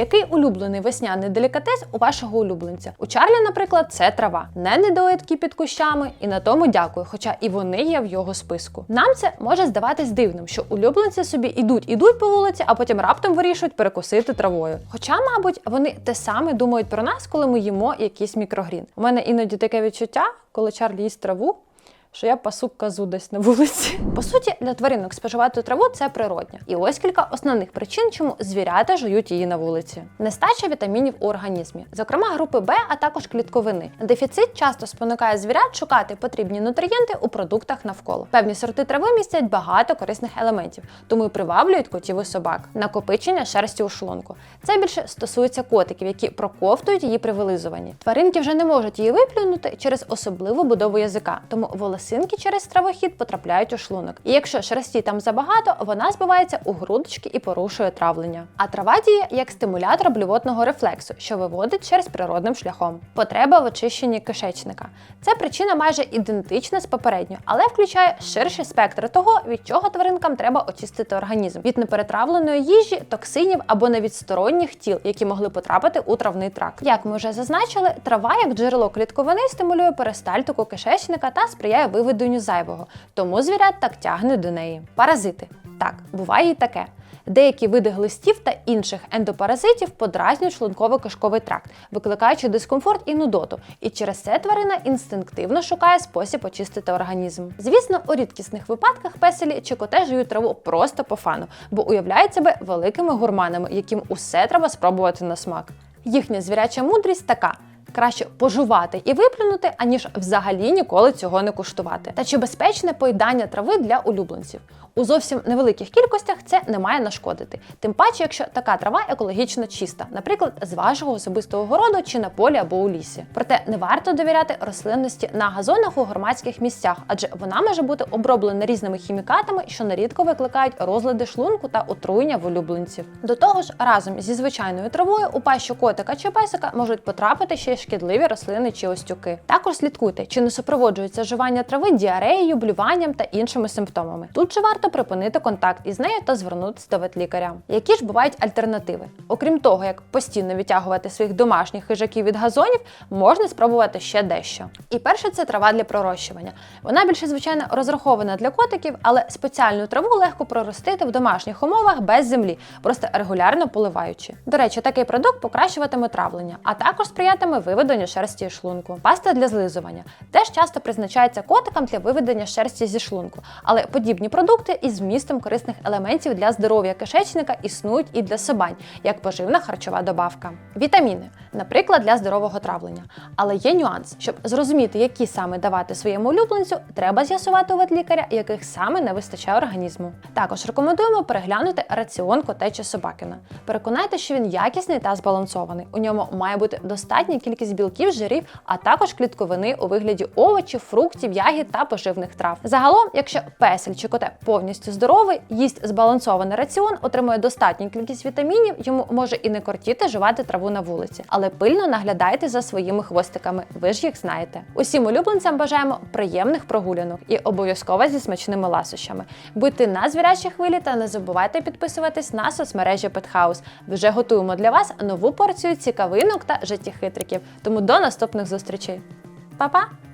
Який улюблений весняний делікатес у вашого улюбленця? У Чарлі, наприклад, це трава, не недоїдки під кущами, і на тому дякую, хоча і вони є в його списку. Нам це може здаватись дивним, що улюбленці собі ідуть, ідуть по вулиці, а потім раптом вирішують перекусити травою. Хоча, мабуть, вони те саме думають про нас, коли ми їмо якийсь мікрогрін. У мене іноді таке відчуття, коли Чарлі їсть траву що я пасу козу десь на вулиці. По суті, для тваринок споживати траву це природньо. І ось кілька основних причин, чому звірята жують її на вулиці. Нестача вітамінів у організмі, зокрема групи Б, а також клітковини. Дефіцит часто спонукає звірят шукати потрібні нутрієнти у продуктах навколо. Певні сорти трави містять багато корисних елементів, тому і приваблюють котів і собак. Накопичення шерсті у шлунку. Це більше стосується котиків, які проковтують її при вилизуванні. Тваринки вже не можуть її виплюнути через особливу будову язика, тому волосинки через травохід потрапляють у шлунок. І якщо шерсті там забагато, вона збивається у грудочки і порушує травлення. А трава діє як стимулятор блювотного рефлексу, що виводить через природним шляхом. Потреба в очищенні кишечника. Це причина майже ідентична з попередньою, але включає ширший спектр того, від чого тваринкам треба очистити організм від неперетравленої їжі, токсинів або навіть сторонніх тіл, які могли потрапити у травний тракт. Як ми вже зазначили, трава як джерело клітковини стимулює перистальтику кишечника та сприяє виведенню зайвого, тому звірят так тягне до неї. Паразити. Так, буває і таке. Деякі види глистів та інших ендопаразитів подразнюють шлунково-кишковий тракт, викликаючи дискомфорт і нудоту. І через це тварина інстинктивно шукає спосіб очистити організм. Звісно, у рідкісних випадках песелі чи коте жують траву просто по фану, бо уявляють себе великими гурманами, яким усе треба спробувати на смак. Їхня звіряча мудрість така. Краще пожувати і виплюнути, аніж взагалі ніколи цього не куштувати. Та чи безпечне поїдання трави для улюбленців? У зовсім невеликих кількостях це не має нашкодити. Тим паче, якщо така трава екологічно чиста, наприклад, з вашого особистого городу чи на полі або у лісі. Проте не варто довіряти рослинності на газонах у громадських місцях, адже вона може бути оброблена різними хімікатами, що нерідко викликають розлади шлунку та отруєння в улюбленців. До того ж, разом зі звичайною травою у пащу котика чи песика можуть потрапити ще й шкідливі рослини чи остюки. Також слідкуйте, чи не супроводжується жування трави діареєю, блюванням та іншими симптомами. Тут же варто припинити контакт із нею та звернутися до ветлікаря. Які ж бувають альтернативи? Окрім того, як постійно відтягувати своїх домашніх хижаків від газонів, можна спробувати ще дещо. І перше це трава для пророщування. Вона більше звичайно розрахована для котиків, але спеціальну траву легко проростити в домашніх умовах без землі, просто регулярно поливаючи. До речі, такий продукт покращуватиме травлення, а також сприятиме виведенню шерсті і шлунку. Паста для злизування теж часто призначається котикам для виведення шерсті зі шлунку, але подібні продукти із змістом корисних елементів для здоров'я кишечника існують і для собань, як поживна харчова добавка. Вітаміни, наприклад, для здорового травлення. Але є нюанс, щоб зрозуміти, які саме давати своєму улюбленцю, треба з'ясувати у ветлікаря, яких саме не вистачає організму. Також рекомендуємо переглянути раціон коте чи собакина. Переконайте, що він якісний та збалансований. У ньому має бути достатня кількість білків, жирів, а також клітковини у вигляді овочів, фруктів, ягід та поживних трав. Загалом, якщо песель чи коте повністю здоровий, їсть збалансований раціон, отримує достатню кількість вітамінів, йому може і не кортіти жувати траву на вулиці, але пильно наглядайте за своїми хвостиками. Ви ж їх знаєте. Усім улюбленцям бажаємо приємних прогулянок і обов'язково зі смачними ласощами. Будьте на звірячій хвилі та не забувайте підписуватись на соцмережі Петхаус. Вже готуємо для вас нову порцію цікавинок та життєхитриків. Тому до наступних зустрічей. Па-па!